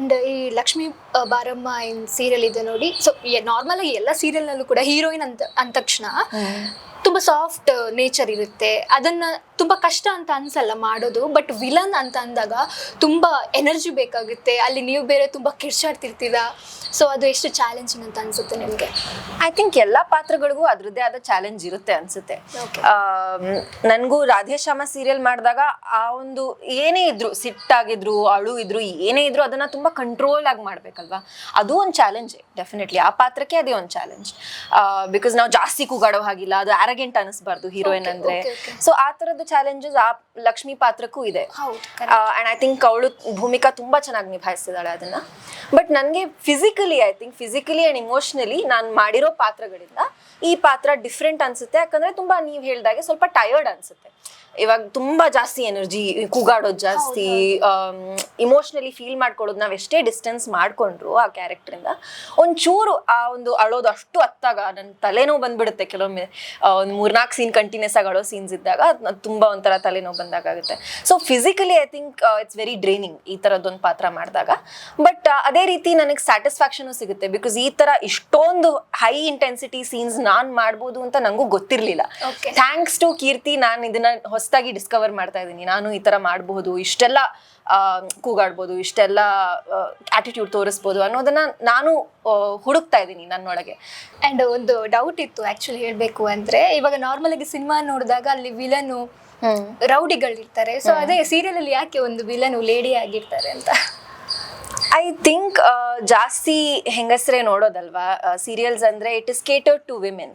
And ಈ ಲಕ್ಷ್ಮಿ ಬಾರಮ್ಮ ಇನ್ serial ಇದೆ ನೋಡಿ. ಸೊ ನಾರ್ಮಲ್ ಆಗಿ ಎಲ್ಲ ಸೀರಿಯಲ್ನಲ್ಲೂ ಕೂಡ ಹೀರೋಯಿನ್ ಅಂತ, ಅಂದ ತಕ್ಷಣ ತುಂಬಾ ಸಾಫ್ಟ್ ನೇಚರ್ ಇರುತ್ತೆ. ಅದನ್ನ ತುಂಬಾ ಕಷ್ಟ ಅಂತ ಅನ್ಸಲ್ಲ ಮಾಡೋದು ಬಟ್ ವಿಲನ್ ಅಂತ ಅಂದಾಗ ತುಂಬ ಎನರ್ಜಿ ಬೇಕಾಗುತ್ತೆ. ಅಲ್ಲಿ ನೀವು ಬೇರೆ ತುಂಬ ಕಿರ್ಚಾಡ್ತಿರ್ತೀರಾ ಸೊ ಅದು ಎಷ್ಟು ಚಾಲೆಂಜಿಂಗ್ ಅಂತ ಅನ್ಸುತ್ತೆ ನಿಮಗೆ? ಐ ಥಿಂಕ್ ಎಲ್ಲ ಪಾತ್ರಗಳಿಗೂ ಅದರದ್ದೇ ಆದ ಚಾಲೆಂಜ್ ಇರುತ್ತೆ ಅನ್ಸುತ್ತೆ. ನನಗೂ ನನಗೂ ರಾಧೇಶ್ಯಾಮ ಸೀರಿಯಲ್ ಮಾಡಿದಾಗ ಆ ಒಂದು ಏನೇ ಇದ್ರು ಸಿಟ್ಟಾಗಿದ್ರು ಅಳು ಇದ್ರು ಏನೇ ಇದ್ರು ಅದನ್ನ ತುಂಬಾ ಕಂಟ್ರೋಲ್ ಆಗಿ ಮಾಡ್ಬೇಕಲ್ವಾ? ಅದು ಒಂದು ಚಾಲೆಂಜ್ ಡೆಫಿನೆಟ್ಲಿ ಆ ಪಾತ್ರಕ್ಕೆ ಅದೇ ಒಂದು ಚಾಲೆಂಜ್ ಬಿಕಾಸ್ ನಾವು ಜಾಸ್ತಿ ಕೂಗಾಡೋ ಹಾಗಿಲ್ಲ ಅದು ಆರಗೆಂಟ್ ಅನಿಸ್ಬಾರ್ದು ಹೀರೋಯಿನ್ ಅಂದ್ರೆ. ಸೊ ಆ ತರದ ಚಾಲೆಂಜಸ್ ಆ ಲಕ್ಷ್ಮಿ ಪಾತ್ರಕ್ಕೂ ಇದೆ. ಅಂಡ್ ಐ ಥಿಂಕ್ ಅವಳು ಭೂಮಿಕಾ ತುಂಬಾ ಚೆನ್ನಾಗಿ ನಿಭಾಯಿಸಿದಾಳೆ ಅದನ್ನ. ಬಟ್ ನನಗೆ physically I think physically and emotionally ನಾನು ಮಾಡಿರೋ ಪಾತ್ರಗಳಿಂದ ಈ ಪಾತ್ರ ಡಿಫ್ರೆಂಟ್ ಅನ್ಸುತ್ತೆ. ಯಾಕಂದ್ರೆ ತುಂಬಾ ನೀವು ಹೇಳಿದಾಗೆ ಸ್ವಲ್ಪ ಟಯರ್ಡ್ ಅನ್ಸುತ್ತೆ. ಇವಾಗ ತುಂಬ ಜಾಸ್ತಿ ಎನರ್ಜಿ ಕೂಗಾಡೋದು ಜಾಸ್ತಿ ಇಮೋಷ್ನಲಿ ಫೀಲ್ ಮಾಡ್ಕೊಳ್ಳೋದು ನಾವು ಎಷ್ಟೇ ಡಿಸ್ಟೆನ್ಸ್ ಮಾಡಿಕೊಂಡ್ರು ಆ ಕ್ಯಾರೆಕ್ಟ್ರಿಂದ ಒಂಚೂರು ಆ ಒಂದು ಅಳೋದು ಅಷ್ಟು ಅತ್ತಾಗ ನನ್ನ ತಲೆನೋವು ಬಂದ್ಬಿಡುತ್ತೆ ಕೆಲವೊಮ್ಮೆ. ಒಂದು ಮೂರ್ನಾಲ್ಕು ಸೀನ್ ಕಂಟಿನ್ಯೂಸ್ ಆಗಿ ಅಳೋ ಸೀನ್ಸ್ ಇದ್ದಾಗ ತುಂಬ ಒಂಥರ ತಲೆನೋವು ಬಂದಾಗುತ್ತೆ so physically I think it's very draining ಈ ಥರದ್ದೊಂದು ಪಾತ್ರ ಮಾಡಿದಾಗ. ಬಟ್ ಅದೇ ರೀತಿ ನನಗೆ ಸ್ಯಾಟಿಸ್ಫ್ಯಾಕ್ಷನು ಸಿಗುತ್ತೆ. ಬಿಕಾಸ್ ಈ ತರ ಇಷ್ಟೊಂದು ಹೈ ಇಂಟೆನ್ಸಿಟಿ ಸೀನ್ಸ್ ನಾನ್ ಮಾಡ್ಬೋದು ಅಂತ ನಂಗೂ ಗೊತ್ತಿರ್ಲಿಲ್ಲ. ಥ್ಯಾಂಕ್ಸ್ ಟು ಕೀರ್ತಿ ನಾನು ಇದನ್ನ ಹೊಸದಾಗಿ ಡಿಸ್ಕವರ್ ಮಾಡ್ತಾ ಇದ್ದೀನಿ. ನಾನು ಈ ತರ ಮಾಡಬಹುದು ಇಷ್ಟೆಲ್ಲ ಕೂಗಾಡ್ಬೋದು ಇಷ್ಟೆಲ್ಲ ಆಟಿಟ್ಯೂಡ್ ತೋರಿಸ್ಬೋದು ಅನ್ನೋದನ್ನ ನಾನು ಹುಡುಕ್ತಾ ಇದ್ದೀನಿ ನನ್ನೊಳಗೆ. ಅಂಡ್ ಒಂದು ಡೌಟ್ ಇತ್ತು ಆಕ್ಚುಲಿ ಹೇಳಬೇಕು ಅಂದ್ರೆ ಇವಾಗ ನಾರ್ಮಲ್ ಆಗಿ ಸಿನಿಮಾ ನೋಡಿದಾಗ ಅಲ್ಲಿ ವಿಲನು ರೌಡಿಗಳಿರ್ತಾರೆ. ಸೊ ಅದೇ ಸೀರಿಯಲ್ ಅಲ್ಲಿ ಯಾಕೆ ಒಂದು ವಿಲನ್ ಲೇಡಿ ಆಗಿರ್ತಾರೆ ಅಂತ? ಐ ಥಿಂಕ್ ಜಾಸ್ತಿ ಹೆಂಗಸರೇ ನೋಡೋದಲ್ವಾ ಸೀರಿಯಲ್ಸ್ ಅಂದರೆ it is catered to women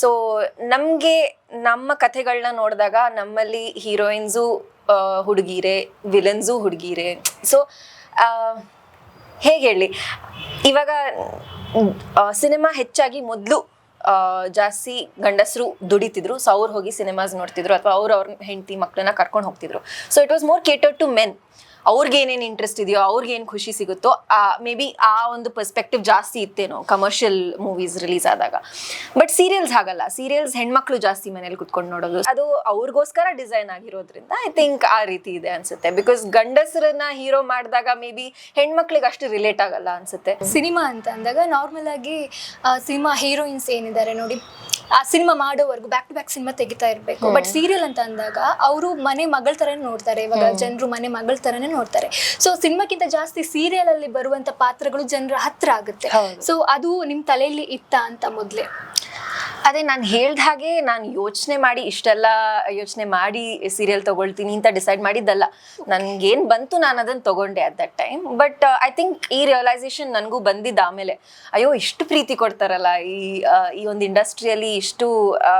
so ನಮಗೆ ನಮ್ಮ ಕಥೆಗಳನ್ನ ನೋಡಿದಾಗ ನಮ್ಮಲ್ಲಿ ಹೀರೋಯಿನ್ಸು ಹುಡುಗಿರೆ ವಿಲನ್ಸು ಹುಡುಗಿರೆ. ಸೊ ಹೇಗೆ ಹೇಳಿ, ಇವಾಗ ಸಿನಿಮಾ ಹೆಚ್ಚಾಗಿ ಮೊದಲು ಜಾಸ್ತಿ ಗಂಡಸರು ದುಡಿತಿದ್ರು ಸೊ ಅವ್ರು ಹೋಗಿ ಸಿನಿಮಾಸ್ ನೋಡ್ತಿದ್ರು, ಅಥವಾ ಅವ್ರು ಅವ್ರ ಹೆಂಡತಿ ಮಕ್ಕಳನ್ನ ಕರ್ಕೊಂಡು ಹೋಗ್ತಿದ್ರು. So it was more cater to men ಅವ್ರಿಗೆ ಏನೇನು ಇಂಟ್ರೆಸ್ಟ್ ಇದೆಯೋ ಅವ್ರಿಗೆ ಏನು ಖುಷಿ ಸಿಗುತ್ತೋ ಮೇ ಬಿ ಆ ಒಂದು ಪರ್ಸ್ಪೆಕ್ಟಿವ್ ಜಾಸ್ತಿ ಇತ್ತೇನೋ ಕಮರ್ಷಿಯಲ್ ಮೂವೀಸ್ ರಿಲೀಸ್ ಆದಾಗ. ಬಟ್ ಸೀರಿಯಲ್ಸ್ ಹಾಗಲ್ಲ. ಸೀರಿಯಲ್ಸ್ ಹೆಣ್ಮಕ್ಳು ಜಾಸ್ತಿ ಮನೇಲಿ ಕುತ್ಕೊಂಡು ನೋಡೋದು. ಅದು ಅವ್ರಿಗೋಸ್ಕರ ಡಿಸೈನ್ ಆಗಿರೋದ್ರಿಂದ ಐ ಥಿಂಕ್ ಆ ರೀತಿ ಇದೆ ಅನ್ಸುತ್ತೆ. ಬಿಕಾಸ್ ಗಂಡಸರನ್ನ ಹೀರೋ ಮಾಡಿದಾಗ ಮೇ ಬಿ ಹೆಣ್ಮಕ್ಳಿಗೆ ಅಷ್ಟು ರಿಲೇಟ್ ಆಗಲ್ಲ ಅನ್ಸುತ್ತೆ. ಸಿನಿಮಾ ಅಂತ ಅಂದಾಗ ನಾರ್ಮಲ್ ಆಗಿ ಸಿನಿಮಾ ಹೀರೋಯಿನ್ಸ್ ಏನಿದ್ದಾರೆ ನೋಡಿ ಆ ಸಿನಿಮಾ ಮಾಡೋವರೆಗೂ ಬ್ಯಾಕ್ ಟು ಬ್ಯಾಕ್ ಸಿನಿಮಾ ತೆಗಿತಾ ಇರಬೇಕು. ಬಟ್ ಸೀರಿಯಲ್ ಅಂತ ಅಂದಾಗ ಅವರು ಮನೆ ಮಗಳ ತರನೇ ನೋಡ್ತಾರೆ. ಇವಾಗ ಜನರು ಮನೆ ಮಗಳ ತರನೇ ನೋಡ್ತಾರೆ. ಸೊ ಸಿನಿಮಾಕ್ಕಿಂತ ಜಾಸ್ತಿ ಸೀರಿಯಲ್ ಅಲ್ಲಿ ಬರುವಂತ ಪಾತ್ರಗಳು ಜನರ ಹತ್ರ ಆಗುತ್ತೆ. ಸೊ ಅದು ನಿಮ್ ತಲೆಯಲ್ಲಿ ಇತ್ತ ಅಂತ ಮೊದ್ಲೇ? ಅದೇ ನಾನು ಹೇಳ್ದ ಹಾಗೆ ನಾನು ಯೋಚನೆ ಮಾಡಿ ಇಷ್ಟೆಲ್ಲ ಯೋಚನೆ ಮಾಡಿ ಸೀರಿಯಲ್ ತಗೊಳ್ತೀನಿ ಅಂತ ಡಿಸೈಡ್ ಮಾಡಿದ್ದಲ್ಲ. ನನ್ಗೇನ್ ಬಂತು ನಾನು ಅದನ್ನ ತಗೊಂಡೆ at that time but I think ಈ ರಿಯಲೈಸೇಷನ್ ನನಗೂ ಬಂದಿದ್ದ ಆಮೇಲೆ. ಅಯ್ಯೋ ಇಷ್ಟು ಪ್ರೀತಿ ಕೊಡ್ತಾರಲ್ಲ ಈ ಈ ಒಂದು ಇಂಡಸ್ಟ್ರಿಯಲ್ಲಿ ಇಷ್ಟು ಆ,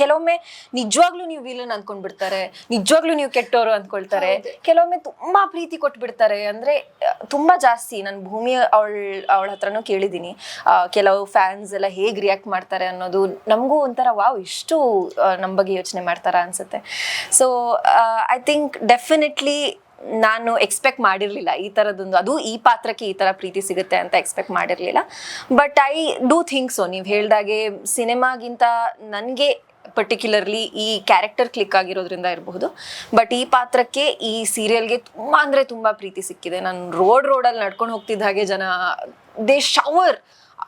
ಕೆಲವೊಮ್ಮೆ ನಿಜವಾಗ್ಲೂ ನೀವು ವಿಲನ್ ಅಂದ್ಕೊಂಡ್ಬಿಡ್ತಾರೆ ನಿಜವಾಗ್ಲೂ ನೀವು ಕೆಟ್ಟವರು ಅಂದ್ಕೊಳ್ತಾರೆ ಕೆಲವೊಮ್ಮೆ ತುಂಬಾ ಪ್ರೀತಿ ಕೊಟ್ಬಿಡ್ತಾರೆ. ಅಂದ್ರೆ ತುಂಬಾ ಜಾಸ್ತಿ ನಾನು ಭೂಮಿ ಅವಳ ಅವಳ ಹತ್ರನೂ ಕೇಳಿದೀನಿ ಕೆಲವು ಫ್ಯಾನ್ಸ್ ಎಲ್ಲ ಹೇಗ್ ರಿಯಾಕ್ಟ್ ಮಾಡ್ತಾರೆ ಅನ್ನೋದು ನಮಗೂ ಒಂಥರ ವಾವ್ ಇಷ್ಟು ನಮ್ಮ ನಮ್ ಬಗ್ಗೆ ಯೋಚನೆ ಮಾಡ್ತಾರ? ಅನ್ಸುತ್ತೆ. ಸೊ ಐ ಥಿಂಕ್ ಡೆಫಿನೆಟ್ಲಿ ನಾನು ಎಕ್ಸ್ಪೆಕ್ಟ್ ಮಾಡಿರಲಿಲ್ಲ ಈ ಥರದೊಂದು ಅದು ಈ ಪಾತ್ರಕ್ಕೆ ಈ ಥರ ಪ್ರೀತಿ ಸಿಗುತ್ತೆ ಅಂತ ಎಕ್ಸ್ಪೆಕ್ಟ್ ಮಾಡಿರಲಿಲ್ಲ. But I do think so ನೀವು ಹೇಳ್ದಾಗೆ ಸಿನಿಮಾಗಿಂತ ನನಗೆ ಪರ್ಟಿಕ್ಯುಲರ್ಲಿ ಈ ಕ್ಯಾರೆಕ್ಟರ್ ಕ್ಲಿಕ್ ಆಗಿರೋದ್ರಿಂದ ಇರಬಹುದು. ಬಟ್ ಈ ಪಾತ್ರಕ್ಕೆ ಈ ಸೀರಿಯಲ್ಗೆ ತುಂಬ ಅಂದರೆ ತುಂಬ ಪ್ರೀತಿ ಸಿಕ್ಕಿದೆ. ನಾನು ರೋಡ್ ರೋಡಲ್ಲಿ ನಡ್ಕೊಂಡು ಹೋಗ್ತಿದ್ದ ಹಾಗೆ ಜನ ದೇ ಶವರ್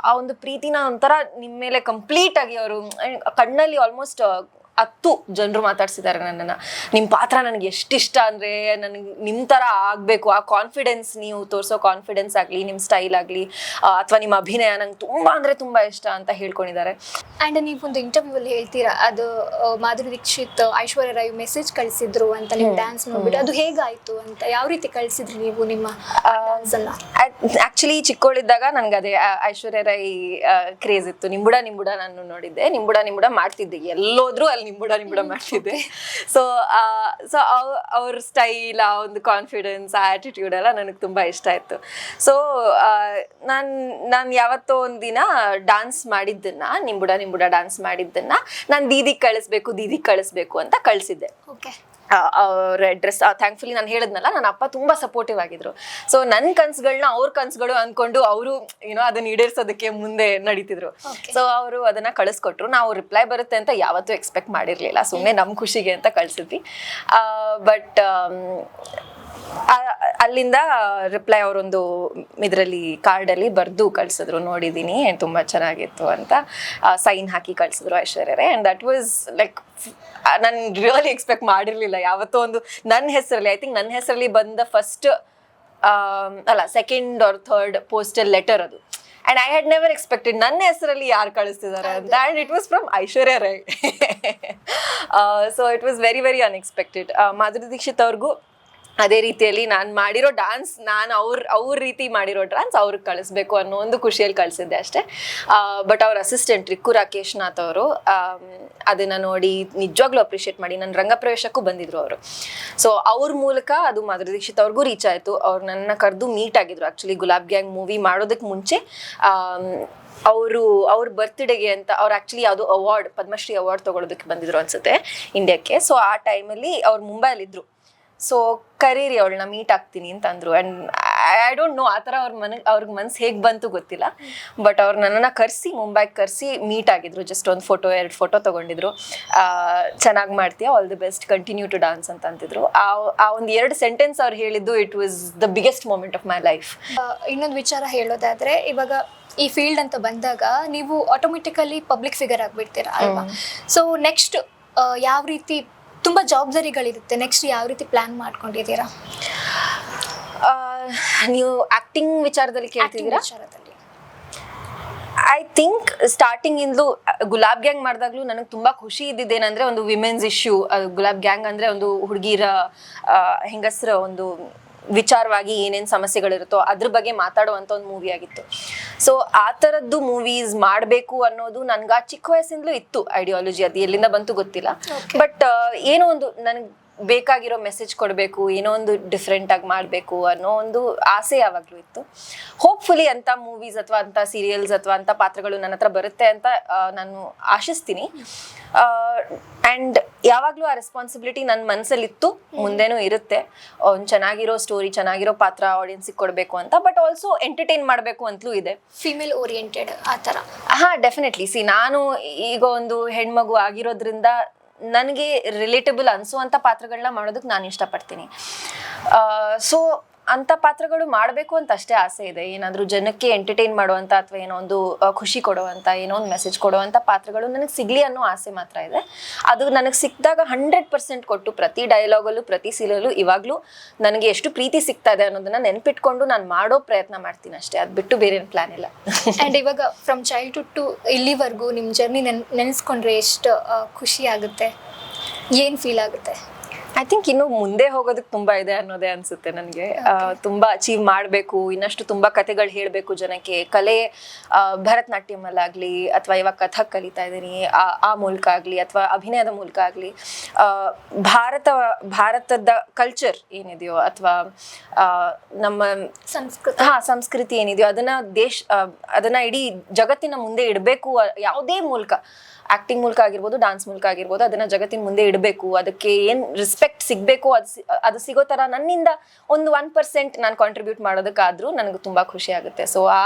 ಆ ಒಂದು ಪ್ರೀತಿನ ಒಂಥರ ನಿಮ್ಮ ಮೇಲೆ ಕಂಪ್ಲೀಟ್ ಆಗಿ ಅವರು, ಕಣ್ಣಲ್ಲಿ ಆಲ್ಮೋಸ್ಟ್ ಹತ್ತು ಜನರು ಮಾತಾಡ್ಸಿದ್ದಾರೆ ನನ್ನನ್ನು. ನಿಮ್ಮ ಪಾತ್ರ ನನಗೆ ಎಷ್ಟು ಇಷ್ಟ ಅಂದರೆ ನನಗೆ ನಿಮ್ಮ ಥರ ಆಗಬೇಕು. ಆ ಕಾನ್ಫಿಡೆನ್ಸ್ ನೀವು ತೋರಿಸೋ ಕಾನ್ಫಿಡೆನ್ಸ್ ಆಗಲಿ ನಿಮ್ಮ ಸ್ಟೈಲ್ ಆಗಲಿ ಅಥವಾ ನಿಮ್ಮ ಅಭಿನಯ ನಂಗೆ ತುಂಬ ಅಂದರೆ ತುಂಬ ಇಷ್ಟ ಅಂತ ಹೇಳ್ಕೊಂಡಿದ್ದಾರೆ. ಅಂಡ್ ನೀವು ಒಂದು ಇಂಟರ್ವ್ಯೂ ಅಲ್ಲಿ ಹೇಳ್ತೀರಾ? ಅದು ಮಾಧುರಿ ದೀಕ್ಷಿತ್ ಐಶ್ವರ್ಯ ರಾಯ್ ಮೆಸೇಜ್ ಕಳಿಸಿದ್ರು ಅಂತ ನೀವು ಡ್ಯಾನ್ಸ್ ನೋಡ್ಬಿಟ್ಟು ಅದು ಹೇಗಾಯಿತು ಅಂತ ಯಾವ ರೀತಿ ಕಳಿಸಿದ್ರಿ ನೀವು ನಿಮ್ಮ ಆ್ಯಕ್ಚುಲಿ ಚಿಕ್ಕವಳಿದ್ದಾಗ ನನಗೆ ಅದೇ ಐಶ್ವರ್ಯ ರೈ ಕ್ರೇಜ್ ಇತ್ತು. ನಿಂಬುಡ ನಿಂಬುಡ ನಾನು ನೋಡಿದ್ದೆ. ನಿಂಬುಡ ನಿಂಬುಡ ಮಾಡ್ತಿದ್ದೆ. ಎಲ್ಲೋದ್ರೂ ಅಲ್ಲಿ ನಿಂಬುಡ ನಿಂಬುಡ ಮಾಡ್ತಿದ್ದೆ. ಸೊ ಸೊ ಅವ್ರ ಸ್ಟೈಲ್ ಆ ಒಂದು ಕಾನ್ಫಿಡೆನ್ಸ್ ಆ ಆ್ಯಟಿಟ್ಯೂಡ್ ಎಲ್ಲ ನನಗೆ ತುಂಬ ಇಷ್ಟ ಆಯಿತು. ಸೊ ನಾನು ನಾನು ಯಾವತ್ತೋ ಒಂದಿನ ಡಾನ್ಸ್ ಮಾಡಿದ್ದನ್ನು ನಿಂಬುಡ ನಿಂಬುಡ ಡಾನ್ಸ್ ಮಾಡಿದ್ದನ್ನು ನಾನು ದೀದಿಗೆ ಕಳಿಸ್ಬೇಕು ದೀದಿಗೆ ಕಳಿಸ್ಬೇಕು ಅಂತ ಕಳಿಸಿದ್ದೆ. ಓಕೆ ಅವ್ರ ಡ್ರೆಸ್ ಥ್ಯಾಂಕ್ಫುಲಿ ನಾನು ಹೇಳಿದ್ನಲ್ಲ ನನ್ನ ಅಪ್ಪ ತುಂಬಾ ಸಪೋರ್ಟಿವ್ ಆಗಿದ್ರು. ಸೊ ನನ್ನ ಕನ್ಸುಗಳನ್ನ ಅವ್ರ ಕನ್ಸುಗಳು ಅನ್ಕೊಂಡು ಅವರು ಏನೋ ಅದನ್ನ ಈಡೇರಿಸೋದಕ್ಕೆ ಮುಂದೆ ನಡೀತಿದ್ರು. ಸೊ ಅವರು ಅದನ್ನ ಕಳಿಸ್ಕೊಟ್ರು. ನಾವು ರಿಪ್ಲೈ ಬರುತ್ತೆ ಅಂತ ಯಾವತ್ತೂ ಎಕ್ಸ್ಪೆಕ್ಟ್ ಮಾಡಿರ್ಲಿಲ್ಲ. ಸುಮ್ಮನೆ ನಮ್ಮ ಖುಷಿಗೆ ಅಂತ ಕಳ್ಸಿದ್ವಿ. ಬಟ್ ಅಲ್ಲಿಂದ ರಿಪ್ಲೈ ಅವರೊಂದು ಇದರಲ್ಲಿ ಕಾರ್ಡಲ್ಲಿ ಬರೆದು ಕಳಿಸಿದ್ರು. ನೋಡಿದ್ದೀನಿ ತುಂಬ ಚೆನ್ನಾಗಿತ್ತು ಅಂತ. ಸೈನ್ ಹಾಕಿ ಕಳ್ಸಿದ್ರು ಐಶ್ವರ್ಯರೇ. ಆ್ಯಂಡ್ ದಟ್ ವಾಸ್ ಲೈಕ್ ನಾನು ರಿಯಲಿ ಎಕ್ಸ್ಪೆಕ್ಟ್ ಮಾಡಿರಲಿಲ್ಲ. ಯಾವತ್ತೋ ಒಂದು ನನ್ನ ಹೆಸರಲ್ಲಿ ಐ ಥಿಂಕ್ ನನ್ನ ಹೆಸರಲ್ಲಿ ಬಂದ ಫಸ್ಟ್ ಅಲ್ಲ second or third postal letter ಅದು. And I had never expected ನನ್ನ ಹೆಸರಲ್ಲಿ ಯಾರು ಕಳಿಸ್ತಿದ್ದಾರೆ ಅಂತ. And it was from Aishwarya Rai so it was very very unexpected Madhuri Dikshit ಅವ್ರಿಗೂ ಅದೇ ರೀತಿಯಲ್ಲಿ ನಾನು ಮಾಡಿರೋ ಡಾನ್ಸ್ ನಾನು ಅವ್ರ ಅವ್ರ ರೀತಿ ಮಾಡಿರೋ ಡಾನ್ಸ್ ಅವ್ರಿಗೆ ಕಳಿಸ್ಬೇಕು ಅನ್ನೋ ಒಂದು ಖುಷಿಯಲ್ಲಿ ಕಳಿಸಿದ್ದೆ ಅಷ್ಟೇ. ಬಟ್ ಅವ್ರ ಅಸಿಸ್ಟೆಂಟ್ ರಿಕ್ಕು ರಾಕೇಶ್ ನಾಥ್ ಅವರು ಅದನ್ನು ನೋಡಿ ನಿಜವಾಗ್ಲೂ ಅಪ್ರಿಷಿಯೇಟ್ ಮಾಡಿ ನನ್ನ ರಂಗಪ್ರವೇಶಕ್ಕೂ ಬಂದಿದ್ರು ಅವರು. ಸೊ ಅವ್ರ ಮೂಲಕ ಅದು ಮಾಧುರಿ ದೀಕ್ಷಿತ್ ಅವ್ರಿಗೂ ರೀಚ್ ಆಯಿತು. ಅವ್ರು ನನ್ನ ಕರೆದು ಮೀಟ್ ಆಗಿದ್ರು ಆ್ಯಕ್ಚುಲಿ ಗುಲಾಬ್ ಗ್ಯಾಂಗ್ ಮೂವಿ ಮಾಡೋದಕ್ಕೆ ಮುಂಚೆ. ಅವರು, ಅವ್ರ ಬರ್ತ್ಡೇಗೆ ಅಂತ ಅವ್ರು ಆ್ಯಕ್ಚುಲಿ ಯಾವುದು ಅವಾರ್ಡ್ ಪದ್ಮಶ್ರೀ ಅವಾರ್ಡ್ ತೊಗೊಳೋದಕ್ಕೆ ಬಂದಿದ್ರು ಅನ್ಸುತ್ತೆ ಇಂಡಿಯಾಕ್ಕೆ ಸೊ ಆ ಟೈಮಲ್ಲಿ ಅವ್ರು ಮುಂಬೈಲಿದ್ರು. ಸೊ ಕರೀರಿ ಅವಳನ್ನ ಮೀಟ್ ಆಗ್ತೀನಿ ಅಂತ ಅಂದರು. ಆ್ಯಂಡ್ ಐ ಡೋಂಟ್ ನೋ ಆ ಥರ ಅವ್ರ ಮನ ಅವ್ರಿಗೆ ಮನ್ಸು ಹೇಗೆ ಬಂತು ಗೊತ್ತಿಲ್ಲ. ಬಟ್ ಅವ್ರು ನನ್ನನ್ನು ಕರೆಸಿ ಮುಂಬೈಗೆ ಕರೆಸಿ ಮೀಟ್ ಆಗಿದ್ರು. ಜಸ್ಟ್ ಒಂದು ಫೋಟೋ ಎರಡು ಫೋಟೋ ತೊಗೊಂಡಿದ್ರು. ಚೆನ್ನಾಗಿ ಮಾಡ್ತೀಯ all the best continue to dance ಅಂತ ಅಂತಿದ್ರು. ಆ ಆ ಒಂದು ಎರಡು ಸೆಂಟೆನ್ಸ್ ಅವ್ರು ಹೇಳಿದ್ದು it was the biggest moment of my life ಇನ್ನೊಂದು ವಿಚಾರ ಹೇಳೋದಾದರೆ ಇವಾಗ ಈ ಫೀಲ್ಡ್ ಅಂತ ಬಂದಾಗ ನೀವು ಆಟೋಮೆಟಿಕಲಿ ಪಬ್ಲಿಕ್ ಫಿಗರ್ ಆಗಿಬಿಡ್ತೀರಾ ಅಲ್ವಾ? ಸೊ ನೆಕ್ಸ್ಟ್ ಯಾವ ರೀತಿ ತುಂಬಾ ಜವಾಬ್ದಾರಿಗಳಿರುತ್ತೆ. ನೆಕ್ಸ್ಟ್ ಯಾವ ರೀತಿ ಪ್ಲಾನ್ ಮಾಡ್ಕೊಂಡಿದ್ದೀರಾ? ನೀವು ಆಕ್ಟಿಂಗ್ ವಿಚಾರದಲ್ಲಿ ಕೇಳ್ತಿದ್ದೀರಾ? ವಿಚಾರದಲ್ಲಿ. ಐ ಥಿಂಕ್ ಸ್ಟಾರ್ಟಿಂಗ್ ಇಂದಲೂ ಗುಲಾಬ್ ಗ್ಯಾಂಗ್ ಮಾಡಿದಾಗ್ಲೂ ನನಗೆ ತುಂಬಾ ಖುಷಿ ಇದ್ದಿದ್ದೇನೆಂದ್ರೆ ಒಂದು ವಿಮೆನ್ಸ್ ಇಶ್ಯೂ ಗುಲಾಬ್ ಗ್ಯಾಂಗ್ ಅಂದ್ರೆ ಒಂದು ಹುಡುಗಿರ ಹೆಂಗಸರ ಒಂದು ವಿಚಾರವಾಗಿ ಏನೇನು ಸಮಸ್ಯೆಗಳಿರುತ್ತೋ ಅದ್ರ ಬಗ್ಗೆ ಮಾತಾಡುವಂತ ಒಂದು ಮೂವಿ ಆಗಿತ್ತು. ಸೊ ಆ ತರದ್ದು ಮೂವೀಸ್ ಮಾಡಬೇಕು ಅನ್ನೋದು ನನ್ಗೆ ಆ ಚಿಕ್ಕ ವಯಸ್ಸಿಂದಲೂ ಇತ್ತು ಐಡಿಯಾಲಜಿ ಅದು ಎಲ್ಲಿಂದ ಬಂತು ಗೊತ್ತಿಲ್ಲ. ಬಟ್ ಏನೋ ಒಂದು ನನಗೆ ಬೇಕಾಗಿರೋ ಮೆಸೇಜ್ ಕೊಡಬೇಕು ಏನೋ ಒಂದು ಡಿಫ್ರೆಂಟ್ ಆಗಿ ಮಾಡಬೇಕು ಅನ್ನೋ ಒಂದು ಆಸೆ ಯಾವಾಗಲೂ ಇತ್ತು. ಹೋಪ್ಫುಲಿ ಅಂತ ಮೂವೀಸ್ ಅಥವಾ ಅಂತ ಸೀರಿಯಲ್ಸ್ ಅಥವಾ ಅಂತ ಪಾತ್ರಗಳು ನನ್ನ ಹತ್ರ ಬರುತ್ತೆ ಅಂತ ನಾನು ಆಶಿಸ್ತೀನಿ. ಆ್ಯಂಡ್ ಯಾವಾಗಲೂ ಆ ರೆಸ್ಪಾನ್ಸಿಬಿಲಿಟಿ ನನ್ನ ಮನಸ್ಸಲ್ಲಿತ್ತು ಮುಂದೆನೂ ಇರುತ್ತೆ. ಒಂದು ಚೆನ್ನಾಗಿರೋ ಸ್ಟೋರಿ ಚೆನ್ನಾಗಿರೋ ಪಾತ್ರ ಆಡಿಯನ್ಸಿಗೆ ಕೊಡಬೇಕು ಅಂತ ಬಟ್ ಆಲ್ಸೋ ಎಂಟರ್ಟೈನ್ ಮಾಡಬೇಕು ಅಂತಲೂ ಇದೆ. ಫಿಮೇಲ್ ಓರಿಯೆಂಟೆಡ್ ಆ ಥರ. ಹಾಂ ಡೆಫಿನೆಟ್ಲಿ ಸಿ ನಾನು ಈಗ ಒಂದು ಹೆಣ್ಮಗು ಆಗಿರೋದ್ರಿಂದ ನನಗೆ ರಿಲೇಟಬಲ್ ಅನಿಸುವಂಥ ಪಾತ್ರಗಳನ್ನ ಮಾಡೋದಕ್ಕೆ ನಾನು ಇಷ್ಟಪಡ್ತೀನಿ. ಸೊ ಅಂಥ ಪಾತ್ರಗಳು ಮಾಡಬೇಕು ಅಂತ ಅಷ್ಟೇ ಆಸೆ ಇದೆ. ಏನಾದರೂ ಜನಕ್ಕೆ ಎಂಟರ್ಟೈನ್ ಮಾಡುವಂಥ ಅಥವಾ ಏನೋ ಒಂದು ಖುಷಿ ಕೊಡುವಂತ, ಏನೋ ಒಂದು ಮೆಸೇಜ್ ಕೊಡುವಂತ ಪಾತ್ರಗಳು ನನಗೆ ಸಿಗಲಿ ಅನ್ನೋ ಆಸೆ ಮಾತ್ರ ಇದೆ. ಅದು ನನಗೆ ಸಿಕ್ಕಿದಾಗ ಹಂಡ್ರೆಡ್ ಪರ್ಸೆಂಟ್ ಕೊಟ್ಟು ಪ್ರತಿ ಡೈಲಾಗಲ್ಲೂ ಪ್ರತಿ ಸೀರಿಯಲ್ಲೂ ಇವಾಗಲೂ ನನಗೆ ಎಷ್ಟು ಪ್ರೀತಿ ಸಿಗ್ತಾ ಇದೆ ಅನ್ನೋದನ್ನ ನೆನ್ಪಿಟ್ಕೊಂಡು ನಾನು ಮಾಡೋ ಪ್ರಯತ್ನ ಮಾಡ್ತೀನಿ ಅಷ್ಟೇ. ಅದು ಬಿಟ್ಟು ಬೇರೆ ಪ್ಲಾನ್ ಇಲ್ಲ. ಅಂಡ್ ಇವಾಗ ಫ್ರಮ್ ಚೈಲ್ಡ್ಹುಡ್ ಟು ಇಲ್ಲಿವರೆಗೂ ನಿಮ್ಮ ಜರ್ನಿ ನೆನ್, ನೆನೆಸ್ಕೊಂಡ್ರೆ ಎಷ್ಟು ಖುಷಿ ಆಗುತ್ತೆ? ಏನು ಫೀಲ್ ಆಗುತ್ತೆ? ಐ ಥಿಂಕ್ ಇನ್ನು ಮುಂದೆ ಹೋಗೋದಕ್ಕೆ ತುಂಬಾ ಇದೆ ಅನ್ನೋದೇ ಅನ್ಸುತ್ತೆ ನನಗೆ. ತುಂಬಾ ಅಚೀವ್ ಮಾಡಬೇಕು ಇನ್ನಷ್ಟು ತುಂಬಾ ಕಥೆಗಳು ಹೇಳಬೇಕು ಜನಕ್ಕೆ. ಕಲೆ ಭರತನಾಟ್ಯಮಲ್ಲಾಗಲಿ ಅಥವಾ ಇವಾಗ ಕಥಕ್ ಕಲಿತಾ ಇದ್ದೀನಿ ಆ ಆ ಮೂಲಕ ಆಗಲಿ ಅಥವಾ ಅಭಿನಯದ ಮೂಲಕ ಆಗಲಿ ಭಾರತ ಭಾರತದ ಕಲ್ಚರ್ ಏನಿದೆಯೋ ಅಥವಾ ನಮ್ಮ ಸಂಸ್ಕೃತಿ. ಹಾ ಸಂಸ್ಕೃತಿ ಏನಿದೆಯೋ ಅದನ್ನ ದೇಶ ಅದನ್ನ ಇಡೀ ಜಗತ್ತಿನ ಮುಂದೆ ಇಡಬೇಕು ಯಾವುದೇ ಮೂಲಕ. ಆಕ್ಟಿಂಗ್ ಮೂಲಕ ಆಗಿರ್ಬೋದು ಡಾನ್ಸ್ ಮೂಲಕ ಆಗಿರ್ಬೋದು, ಅದನ್ನ ಜಗತ್ತಿನ ಮುಂದೆ ಇಡಬೇಕು. ಅದಕ್ಕೆ ಏನ್ ರೆಸ್ಪೆಕ್ಟ್ ಸಿಗ್ಬೇಕು, ಅದು ಅದು ಸಿಗೋ ತರ ನನ್ನಿಂದ ಒಂದು ಒನ್ ಪರ್ಸೆಂಟ್ ನಾನು ಕಾಂಟ್ರಿಬ್ಯೂಟ್ ಮಾಡೋದಕ್ಕಾದ್ರೂ ನನಗೆ ತುಂಬಾ ಖುಷಿ ಆಗುತ್ತೆ. ಸೊ ಆ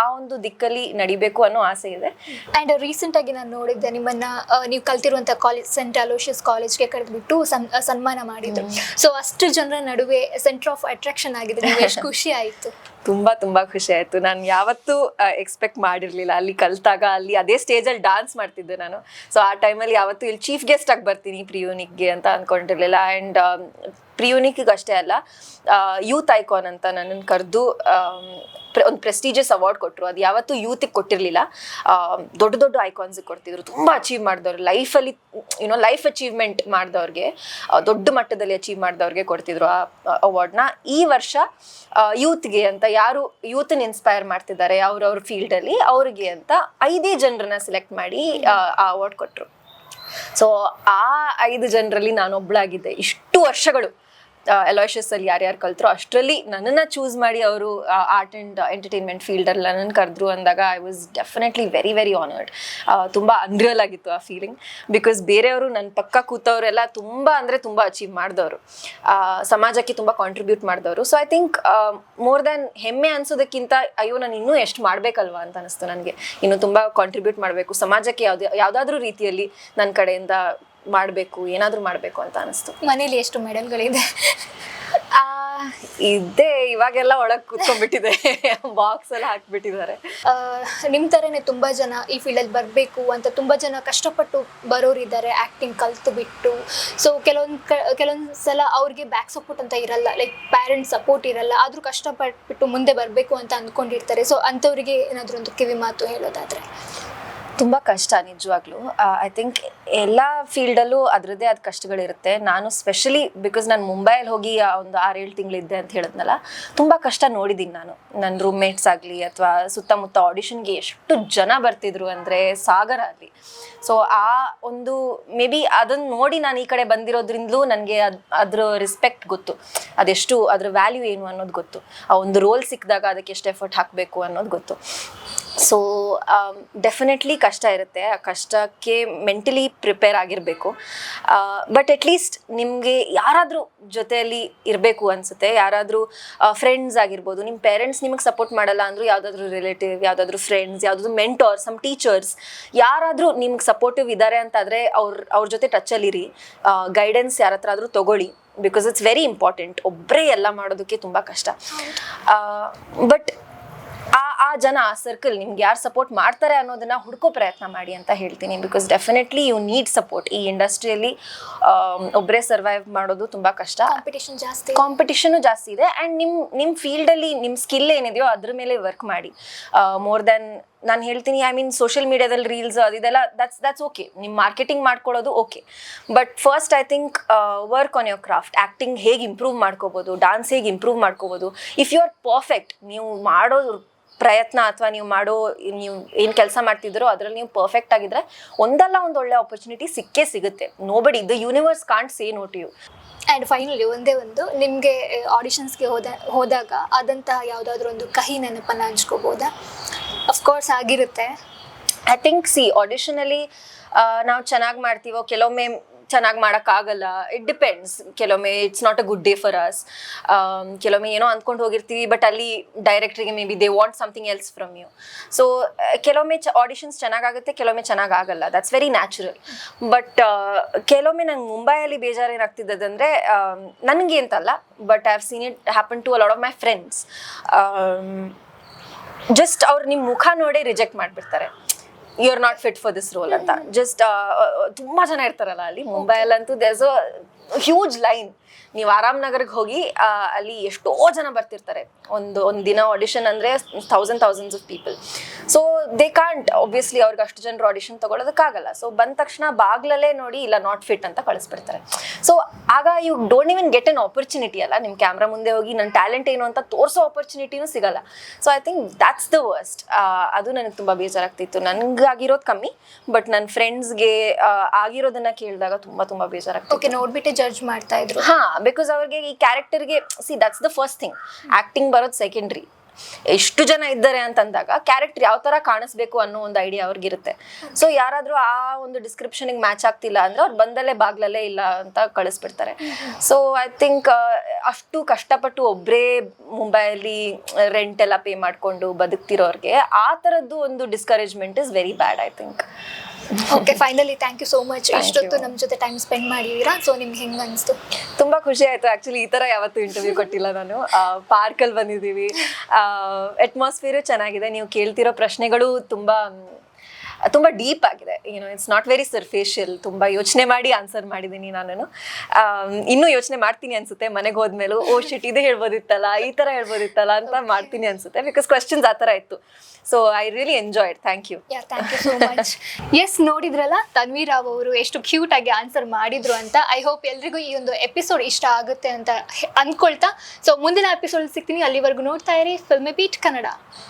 ಆ ಒಂದು ದಿಕ್ಕಲ್ಲಿ ನಡಿಬೇಕು ಅನ್ನೋ ಆಸೆ ಇದೆ. ಆ್ಯಂಡ್ ರೀಸೆಂಟಾಗಿ ನಾನು ನೋಡಿದ್ದೆ ನಿಮ್ಮನ್ನ ನೀವು ಕಲ್ತಿರುವಂಥ ಕಾಲೇಜ್ ಸೆಂಟ್ ಅಲೋಷಿಯಸ್ ಕಾಲೇಜ್ಗೆ ಕರೆದ್ಬಿಟ್ಟು ಸನ್ ಸನ್ಮಾನ ಮಾಡಿದ್ರು. ಸೊ ಅಷ್ಟು ಜನರ ನಡುವೆ ಸೆಂಟರ್ ಆಫ್ ಅಟ್ರಾಕ್ಷನ್ ಆಗಿದೆ ಎಷ್ಟು ಖುಷಿ ಆಯಿತು? ತುಂಬಾ ತುಂಬಾ ಖುಷಿ ಆಯ್ತು. ನಾನು ಯಾವತ್ತೂ ಎಕ್ಸ್ಪೆಕ್ಟ್ ಮಾಡಿರ್ಲಿಲ್ಲ. ಅಲ್ಲಿ ಕಲ್ತಾಗ ಅಲ್ಲಿ ಅದೇ ಸ್ಟೇಜಲ್ಲಿ ಡಾನ್ಸ್ ಮಾಡ್ತಿದ್ದೆ ನಾನು. ಸೊ ಆ ಟೈಮಲ್ಲಿ ಯಾವತ್ತೂ ಇಲ್ಲಿ ಚೀಫ್ ಗೆಸ್ಟ್ ಆಗಿ ಬರ್ತೀನಿ ಪ್ರಿಯೂನಿಕ್ಗೆ ಅಂತ ಅನ್ಕೊಂಡಿರ್ಲಿಲ್ಲ. ಆ್ಯಂಡ್ ಪ್ರಿಯೂನಿಕ್ಗೆ ಅಷ್ಟೇ ಅಲ್ಲ ಯೂತ್ ಐಕಾನ್ ಅಂತ ನನ್ನನ್ನು ಕರೆದು ಒಂದು ಪ್ರೆಸ್ಟೀಜಿಯಸ್ ಅವಾರ್ಡ್ ಕೊಟ್ಟರು ಅದು ಯಾವತ್ತೂ ಯೂತಿಗೆ ಕೊಟ್ಟಿರಲಿಲ್ಲ. ದೊಡ್ಡ ದೊಡ್ಡ ಐಕಾನ್ಸಿಗೆ ಕೊಡ್ತಿದ್ರು. ತುಂಬ ಅಚೀವ್ ಮಾಡಿದವ್ರು. ಲೈಫಲ್ಲಿ ಯುನೋ ಲೈಫ್ ಅಚೀವ್ಮೆಂಟ್ ಮಾಡಿದವ್ರಿಗೆ ದೊಡ್ಡ ಮಟ್ಟದಲ್ಲಿ ಅಚೀವ್ ಮಾಡಿದವ್ರಿಗೆ ಕೊಡ್ತಿದ್ರು ಆ ಅವಾರ್ಡ್ನ ಈ ವರ್ಷ ಯೂತ್ಗೆ ಅಂತ ಯಾರು ಯೂತನ್ನ ಇನ್ಸ್ಪೈರ್ ಮಾಡ್ತಿದ್ದಾರೆ ಅವ್ರವ್ರ ಫೀಲ್ಡಲ್ಲಿ ಅವ್ರಿಗೆ ಅಂತ ಐದೇ ಜನರನ್ನ ಸೆಲೆಕ್ಟ್ ಮಾಡಿ, ಆ ಅವಾರ್ಡ್ ಕೊಟ್ಟರು ಸೊ ಆ ಐದು ಜನರಲ್ಲಿ ನಾನು ಒಬ್ಬಳಾಗಿದ್ದೆ ಇಷ್ಟು ವರ್ಷಗಳು. ಎಲಾಯ್ಷಸ್ ಅಲ್ಲಿ ಯಾರ್ಯಾರು ಕಲ್ತರೋ ಅಷ್ಟರಲ್ಲಿ ನನ್ನನ್ನು ಚೂಸ್ ಮಾಡಿ ಅವರು ಆರ್ಟ್ ಆ್ಯಂಡ್ ಎಂಟರ್ಟೈನ್ಮೆಂಟ್ ಫೀಲ್ಡಲ್ಲಿ ನನ್ನನ್ನು ಕರೆದ್ರು ಅಂದಾಗ I was definitely very very honoured ತುಂಬ ಅನ್ರಿಯಲ್ ಆಗಿತ್ತು ಆ ಫೀಲಿಂಗ್ ಬಿಕಾಸ್ ಬೇರೆಯವರು ನನ್ನ ಪಕ್ಕ ಕೂತವರೆಲ್ಲ ತುಂಬ ಅಂದರೆ ತುಂಬ ಅಚೀವ್ ಮಾಡಿದವರು. ಸಮಾಜಕ್ಕೆ ತುಂಬ ಕಾಂಟ್ರಿಬ್ಯೂಟ್ ಮಾಡಿದವರು. So I think more than ಹೆಮ್ಮೆ ಅನ್ಸೋದಕ್ಕಿಂತ ಅಯ್ಯೋ ನಾನು ಇನ್ನೂ ಎಷ್ಟು ಮಾಡಬೇಕಲ್ವಾ ಅಂತ ಅನಿಸ್ತು ನನಗೆ. ಇನ್ನೂ ತುಂಬ ಕಾಂಟ್ರಿಬ್ಯೂಟ್ ಮಾಡಬೇಕು. ಸಮಾಜಕ್ಕೆ ಯಾವುದೇ, ಯಾವುದಾದ್ರೂ ರೀತಿಯಲ್ಲಿ ನನ್ನ ಕಡೆಯಿಂದ ಮಾಡಬೇಕು ಏನಾದರೂ ಮಾಡಬೇಕು ಅಂತ ಅನಿಸ್ತು. ಮನೇಲಿ ಎಷ್ಟು ಮೆಡಲ್ಗಳಿದೆ? ಇದ್ದೇ ಇವಾಗೆಲ್ಲ ಒಳಗೆ ಕೂತ್ಕೊಂಡ್ಬಿಟ್ಟಿದೆ. ಬಾಕ್ಸ್ ಎಲ್ಲ ಹಾಕ್ಬಿಟ್ಟಿದ್ದಾರೆ. ನಿಮ್ಮ ಥರನೇ ತುಂಬ ಜನ ಈ ಫೀಲ್ಡಲ್ಲಿ ಬರಬೇಕು ಅಂತ ತುಂಬ ಜನ ಕಷ್ಟಪಟ್ಟು ಬರೋರಿದ್ದಾರೆ ಆ್ಯಕ್ಟಿಂಗ್ ಕಲ್ತು ಬಿಟ್ಟು. ಸೊ ಕೆಲವೊಂದು ಕ ಕೆಲವೊಂದು ಸಲ ಅವ್ರಿಗೆ ಬ್ಯಾಕ್ ಸಪೋರ್ಟ್ ಅಂತ ಇರಲ್ಲ ಲೈಕ್ ಪ್ಯಾರೆಂಟ್ಸ್ ಸಪೋರ್ಟ್ ಇರಲ್ಲ ಆದರೂ ಕಷ್ಟಪಟ್ಬಿಟ್ಟು ಮುಂದೆ ಬರಬೇಕು ಅಂತ ಅಂದ್ಕೊಂಡಿರ್ತಾರೆ. ಸೊ ಅಂಥವ್ರಿಗೆ ಏನಾದರೂ ಒಂದು ಕಿವಿ ಮಾತು ಹೇಳೋದಾದರೆ. ತುಂಬ ಕಷ್ಟ ನಿಜವಾಗ್ಲೂ. ಐ ಥಿಂಕ್ ಎಲ್ಲ ಫೀಲ್ಡಲ್ಲೂ ಅದರದ್ದೇ ಆದ ಕಷ್ಟಗಳಿರುತ್ತೆ. ನಾನು ಸ್ಪೆಷಲಿ ಬಿಕಾಸ್ ನಾನು ಮುಂಬೈಯಲ್ಲಿ ಹೋಗಿ ಒಂದು ಆರೇಳು ತಿಂಗಳಿದ್ದೆ ಅಂತ ಹೇಳಿದ್ನಲ್ಲ, ತುಂಬ ಕಷ್ಟ ನೋಡಿದ್ದೀನಿ ನಾನು. ನನ್ನ ರೂಮ್ಮೇಟ್ಸ್ ಆಗಲಿ ಅಥವಾ ಸುತ್ತಮುತ್ತ ಆಡಿಷನ್ಗೆ ಎಷ್ಟು ಜನ ಬರ್ತಿದ್ರು ಅಂದರೆ ಸಾಗರ ಆಗಲಿ ಸೊ ಆ ಒಂದು ಮೇ ಬಿ ಅದನ್ನು ನೋಡಿ ನಾನು ಈ ಕಡೆ ಬಂದಿರೋದ್ರಿಂದಲೂ ನನಗೆ ಅದು, ಅದ್ರ ರೆಸ್ಪೆಕ್ಟ್ ಗೊತ್ತು. ಅದೆಷ್ಟು, ಅದ್ರ ವ್ಯಾಲ್ಯೂ ಏನು ಅನ್ನೋದು ಗೊತ್ತು. ಆ ಒಂದು ರೋಲ್ ಸಿಕ್ಕಿದಾಗ ಅದಕ್ಕೆ ಎಷ್ಟು ಎಫರ್ಟ್ ಹಾಕಬೇಕು ಅನ್ನೋದು ಗೊತ್ತು. ಸೊ ಡೆಫಿನೆಟ್ಲಿ ಕಷ್ಟ ಇರುತ್ತೆ, ಆ ಕಷ್ಟಕ್ಕೆ ಮೆಂಟಲಿ ಪ್ರಿಪೇರ್ ಆಗಿರಬೇಕು. ಬಟ್ ಅಟ್ಲೀಸ್ಟ್ ನಿಮಗೆ ಯಾರಾದರೂ ಜೊತೆಯಲ್ಲಿ ಇರಬೇಕು ಅನಿಸುತ್ತೆ, ಯಾರಾದರೂ ಫ್ರೆಂಡ್ಸ್ ಆಗಿರ್ಬೋದು ನಿಮ್ಮ ಪೇರೆಂಟ್ಸ್ ನಿಮಗೆ ಸಪೋರ್ಟ್ ಮಾಡಲ್ಲ ಅಂದರೂ ಯಾವುದಾದ್ರೂ ರಿಲೇಟಿವ್ ಯಾವುದಾದ್ರೂ ಫ್ರೆಂಡ್ಸ್ ಯಾವುದಾದ್ರೂ ಮೆಂಟೋರ್ ಸಮ್ ಟೀಚರ್ಸ್ ಯಾರಾದರೂ ನಿಮ್ಗೆ ಸಪೋರ್ಟಿವ್ ಇದ್ದಾರೆ ಅಂತಾದರೆ ಅವ್ರ ಅವ್ರ ಜೊತೆ ಟಚಲ್ಲಿರಿ ಗೈಡೆನ್ಸ್ ಯಾರ ಹತ್ರ ಆದರೂ ತೊಗೊಳ್ಳಿ ಬಿಕಾಸ್ ಇಟ್ಸ್ ವೆರಿ ಇಂಪಾರ್ಟೆಂಟ್ ಒಬ್ಬರೇ ಎಲ್ಲ ಮಾಡೋದಕ್ಕೆ ತುಂಬ ಕಷ್ಟ. ಬಟ್ ಜನ ಆ ಸರ್ಕಲ್ ನಿಮ್ಗೆ ಯಾರು ಸಪೋರ್ಟ್ ಮಾಡ್ತಾರೆ ಅನ್ನೋದನ್ನ ಹುಡ್ಕೋ ಪ್ರಯತ್ನ ಮಾಡಿ ಅಂತ ಹೇಳ್ತೀನಿ. Because definitely you need support ಈ ಇಂಡಸ್ಟ್ರಿಯಲ್ಲಿ ಒಬ್ಬರೇ ಸರ್ವೈವ್ ಮಾಡೋದು ತುಂಬ ಕಷ್ಟ. ಕಾಂಪಿಟೇಷನ್ ಜಾಸ್ತಿ. ಕಾಂಪಿಟೇಷನು ಜಾಸ್ತಿ ಇದೆ. ಆ್ಯಂಡ್ ನಿಮ್ಮ ನಿಮ್ಮ ಫೀಲ್ಡಲ್ಲಿ ನಿಮ್ಮ ಸ್ಕಿಲ್ ಏನಿದೆಯೋ ಅದ್ರ ಮೇಲೆ ವರ್ಕ್ ಮಾಡಿ. ಮೋರ್ ದೆನ್ ನಾನು ಹೇಳ್ತೀನಿ ಐ ಮೀನ್ ಸೋಷಿಯಲ್ ಮೀಡಿಯಾದಲ್ಲಿ ರೀಲ್ಸ್ ಅದಿದೆಲ್ಲ ದಟ್ಸ್ ದಟ್ಸ್ ಓಕೆ ನಿಮ್ಮ ಮಾರ್ಕೆಟಿಂಗ್ ಮಾಡ್ಕೊಳ್ಳೋದು okay but first I think work on your craft acting ಹೇಗೆ ಇಂಪ್ರೂವ್ ಮಾಡ್ಕೋಬೋದು? ಡಾನ್ಸ್ ಹೇಗೆ ಇಂಪ್ರೂವ್ ಮಾಡ್ಕೋಬೋದು? ಇಫ್ ಯು ಆರ್ ಪರ್ಫೆಕ್ಟ್ ನೀವು ಮಾಡೋ ಪ್ರಯತ್ನ ಅಥವಾ ನೀವು ಮಾಡೋ ನೀವು ಏನು ಕೆಲಸ ಮಾಡ್ತಿದ್ರೋ ಅದರಲ್ಲಿ ನೀವು ಪರ್ಫೆಕ್ಟ್ ಆಗಿದ್ರೆ ಒಂದಲ್ಲ ಒಂದು ಒಳ್ಳೆ ಆಪರ್ಚುನಿಟಿ ಸಿಕ್ಕೇ ಸಿಗುತ್ತೆ. Nobody the universe can't say not you and finally ಒಂದೇ ಒಂದು ನಿಮಗೆ ಆಡಿಷನ್ಸ್ಗೆ ಹೋದ ಹೋದಾಗ ಆದಂತಹ ಯಾವುದಾದ್ರೂ ಒಂದು ಕಹಿ ನೆನಪನ್ನು ಹಂಚ್ಕೋಬೋದಾ? ಅಫ್ಕೋರ್ಸ್ ಆಗಿರುತ್ತೆ. ಐ ಥಿಂಕ್ ಸಿ ಆಡಿಷನಲ್ಲಿ ನಾವು ಚೆನ್ನಾಗಿ ಮಾಡ್ತೀವೋ ಕೆಲವೊಮ್ಮೆ ಚೆನ್ನಾಗಿ ಮಾಡೋಕ್ಕಾಗಲ್ಲ. ಇಟ್ ಡಿಪೆಂಡ್ಸ್ ಕೆಲವೊಮ್ಮೆ it's not a good day for us ಕೆಲವೊಮ್ಮೆ ಏನೋ ಅಂದ್ಕೊಂಡು ಹೋಗಿರ್ತೀವಿ ಬಟ್ ಅಲ್ಲಿ ಡೈರೆಕ್ಟ್ರಿಗೆ maybe they want something else from you so ಕೆಲವೊಮ್ಮೆ ಚ ಆಡಿಷನ್ಸ್ ಚೆನ್ನಾಗಾಗುತ್ತೆ, ಕೆಲವೊಮ್ಮೆ ಚೆನ್ನಾಗಾಗಲ್ಲ. ದಟ್ಸ್ ವೆರಿ ನ್ಯಾಚುರಲ್ ಬಟ್ ಕೆಲವೊಮ್ಮೆ ನಂಗೆ ಮುಂಬೈಯಲ್ಲಿ ಬೇಜಾರು ಏನಾಗ್ತಿದ್ದದಂದರೆ ನನಗೆ ಅಂತಲ್ಲ but I have seen it happen to a lot of my friends just ಅವ್ರು ನಿಮ್ಮ ಮುಖ ನೋಡೇ ರಿಜೆಕ್ಟ್ ಮಾಡಿಬಿಡ್ತಾರೆ. You are not fit for this role ಅಂತ ಜಸ್ಟ್ ತುಂಬಾ ಜನ ಇರ್ತಾರಲ್ಲ ಅಲ್ಲಿ. ಮುಂಬೈಯಲ್ಲಂತೂ ದೇರ್ಸ್ ಅ ಹ್ಯೂಜ್ ಲೈನ್ ನೀವು ಆರಾಮ್ ನಗರ್ಗೆ ಹೋಗಿ ಅಲ್ಲಿ ಎಷ್ಟೋ ಜನ ಬರ್ತಿರ್ತಾರೆ. ಒಂದು ಒಂದು ದಿನ ಆಡಿಷನ್ ಅಂದರೆ thousand thousands of people so they can't obviously ಅವ್ರಿಗೆ ಅಷ್ಟು ಜನರು ಆಡಿಷನ್ ತೊಗೊಳೋದಕ್ಕಾಗಲ್ಲ. ಸೊ ಬಂದ ತಕ್ಷಣ ಬಾಗ್ಲಲ್ಲೇ ನೋಡಿ, ಇಲ್ಲ ನಾಟ್ ಫಿಟ್ ಅಂತ ಕಳಿಸ್ಬಿಡ್ತಾರೆ. ಸೊ ಆಗ you don't even get an opportunity ಅಲ್ಲ. ನಿಮ್ಮ ಕ್ಯಾಮ್ರಾ ಮುಂದೆ ಹೋಗಿ ನನ್ನ ಟ್ಯಾಲೆಂಟ್ ಏನು ಅಂತ ತೋರಿಸೋ ಆಪರ್ಚುನಿಟಿನೂ ಸಿಗಲ್ಲ. So I think that's the worst ಅದು ನನಗೆ ತುಂಬ ಬೇಜಾರಾಗ್ತಿತ್ತು. ನನಗಾಗಿರೋದು ಕಮ್ಮಿ ಬಟ್ ನನ್ನ ಫ್ರೆಂಡ್ಸ್ಗೆ ಆಗಿರೋದನ್ನ ಕೇಳಿದಾಗ ತುಂಬ ತುಂಬ ಬೇಜಾರಾಗ್ತಿತ್ತು. ಓಕೆ ನೋಡ್ಬಿಟ್ಟೆ ಜಡ್ಜ್ ಮಾಡ್ತಾ ಇದ್ರು. ಹಾ ಬಿಕಾಸ್ ಅವ್ರಿಗೆ ಈ ಕ್ಯಾರೆಕ್ಟರ್ಗೆ see that's the first thing acting ಬರೋದು ಸೆಕೆಂಡ್ರಿ ಎಷ್ಟು ಜನ ಇದ್ದಾರೆ ಅಂತಂದಾಗ ಕ್ಯಾರೆಕ್ಟರ್ ಯಾವ ತರ ಕಾಣಿಸ್ಬೇಕು ಅನ್ನೋ ಒಂದು ಐಡಿಯಾ ಅವ್ರಿಗಿರುತ್ತೆ. ಸೊ ಯಾರಾದ್ರೂ ಆ ಒಂದು ಡಿಸ್ಕ್ರಿಪ್ಷನ್ಗೆ ಮ್ಯಾಚ್ ಆಗ್ತಿಲ್ಲ ಅಂದ್ರೆ ಅವ್ರು ಬಂದಲ್ಲೇ ಬಾಗ್ಲಲ್ಲೇ ಇಲ್ಲ ಅಂತ ಕಳಿಸ್ಬಿಡ್ತಾರೆ. ಸೊ ಐ ಥಿಂಕ್ ಅಷ್ಟು ಕಷ್ಟಪಟ್ಟು ಒಬ್ಬರೇ ಮುಂಬೈಲಿ ರೆಂಟ್ ಎಲ್ಲ ಪೇ ಮಾಡಿಕೊಂಡು ಬದುಕ್ತಿರೋರ್ಗೆ ಆ ಥರದ್ದು ಒಂದು discouragement is very bad I think okay finally thank you so much ಇಷ್ಟೊತ್ತು. ನಮ್ಮ ಜೊತೆ ಟೈಮ್ ಸ್ಪೆಂಡ್ ಮಾಡಿದೀರಾ ಸೊ ನಿಮ್ಗೆ ಹೆಂಗೆ ಅನಿಸ್ತು? ತುಂಬಾ ಖುಷಿ ಆಯ್ತು. ಆ್ಯಕ್ಚುಲಿ ಈ ತರ ಯಾವತ್ತೂ ಇಂಟರ್ವ್ಯೂ ಕೊಟ್ಟಿಲ್ಲ ನಾನು. ಪಾರ್ಕಲ್ಲಿ ಬಂದಿದ್ದೀವಿ. ಅಟ್ಮಾಸ್ಫಿಯರು ಚೆನ್ನಾಗಿದೆ. ನೀವು ಕೇಳ್ತಿರೋ ಪ್ರಶ್ನೆಗಳು ತುಂಬಾ ತುಂಬಾ ಡೀಪ್ ಆಗಿದೆ. ಏನೋ ಇಟ್ಸ್ ನಾಟ್ ವೆರಿ ಸರ್ಫೇಶಿಯಲ್ ತುಂಬಾ ಯೋಚನೆ ಮಾಡಿ ಆನ್ಸರ್ ಮಾಡಿದ್ದೀನಿ ನಾನು ಇನ್ನೂ ಯೋಚನೆ ಮಾಡ್ತೀನಿ ಅನ್ಸುತ್ತೆ. ಮನೆಗೆ ಹೋದ್ಮೇಲೂ ಓ ಶಿಟ್ ಇದೇ ಹೇಳ್ಬೋದಿತ್ತಲ್ಲ ಈ ತರ ಹೇಳ್ಬೋದಿತ್ತಲ್ಲ ಅಂತ ಮಾಡ್ತೀನಿ ಅನ್ಸುತ್ತೆ. ಬಿಕಾಸ್ ಕ್ವಶನ್ಸ್ ಆ ಥರ ಇತ್ತು. So I really enjoyed thank you yeah thank you so much yes ನೋಡಿದ್ರಲ್ಲ? ತನ್ವೀರ್ ರಾವ್ ಅವರು ಎಷ್ಟು ಕ್ಯೂಟ್ ಆಗಿ ಆನ್ಸರ್ ಮಾಡಿದ್ರು ಅಂತ. ಐ ಹೋಪ್ ಎಲ್ರಿಗೂ ಈ ಒಂದು ಎಪಿಸೋಡ್ ಇಷ್ಟ ಆಗುತ್ತೆ ಅಂತ ಅಂದ್ಕೊಳ್ತಾ ಸೊ ಮುಂದಿನ ಎಪಿಸೋಡ್ ಸಿಗ್ತೀನಿ. ಅಲ್ಲಿವರೆಗೂ ನೋಡ್ತಾ ಇರಿ. Film beat Kannada